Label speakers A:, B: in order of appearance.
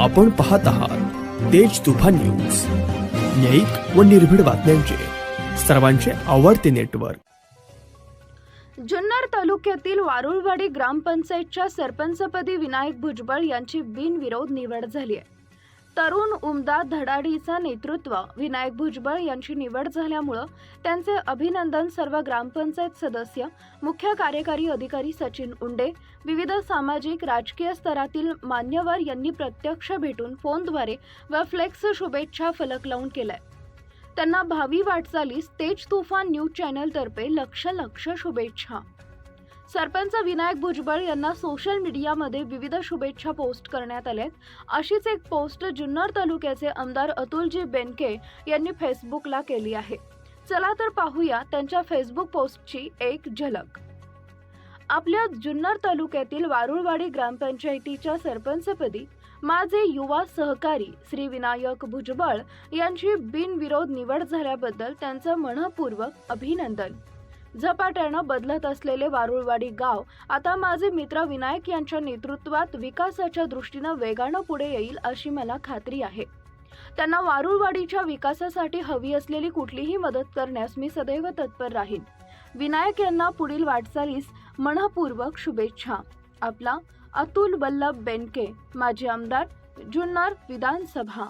A: आपण पाहत आहात तेज तुफान न्यूज. न्यायिक व निर्भीड बातम्यांचे सर्वांचे आवडते नेटवर्क.
B: जुन्नर तालुक्यातील वारुळवाडी ग्रामपंचायतच्या सरपंचपदी विनायक भुजबळ यांची बिनविरोध निवड झाली आहे. तरुण उमदा धडाडीचा नेतृत्व विनायक भुजबळ यांची निवड झाल्यामुळं त्यांचे अभिनंदन सर्व ग्रामपंचायत सदस्य मुख्य कार्यकारी अधिकारी सचिन उंडे विविध सामाजिक राजकीय स्तरातील मान्यवर यांनी प्रत्यक्ष भेटून फोनद्वारे व फ्लेक्स शुभेच्छा फलक लावून केलाय. त्यांना भावी वाटचालीस तेज तुफान न्यूज चॅनलतर्फे लक्ष लक्ष शुभेच्छा. सरपंच विनायक भुजबळ यांना सोशल मीडियामध्ये विविध शुभेच्छा पोस्ट करण्यात आल्यात अशीच एक पोस्ट जुन्नर तालुक्याचे आमदार अतुलजी बेनके यांनी फेसबुकला केली आहे. चला तर पाहूया त्यांच्या फेसबुक पोस्टची एक झलक. आपल्या जुन्नर तालुक्यातील वारुळवाडी ग्रामपंचायतीच्या सरपंचपदी माझे युवा सहकारी श्री विनायक भुजबळ यांची बिनविरोध निवड झाल्याबद्दल त्यांचं मनपूर्वक अभिनंदन. झपाट्यानं बदलत असलेले वारुळवाडी गाव आता माझे मित्र विनायक यांच्या नेतृत्वात विकासाच्या दृष्टीनं वेगानं पुढे येईल अशी मला खात्री आहे. त्यांना वारुळवाडीच्या विकासासाठी हवी असलेली कुठलीही मदत करण्यास मी सदैव तत्पर राहीन. विनायक यांना पुढील वाटचालीस मनपूर्वक शुभेच्छा. आपला अतुल बल्लभ बेनके माजी आमदार जुन्नर विधानसभा.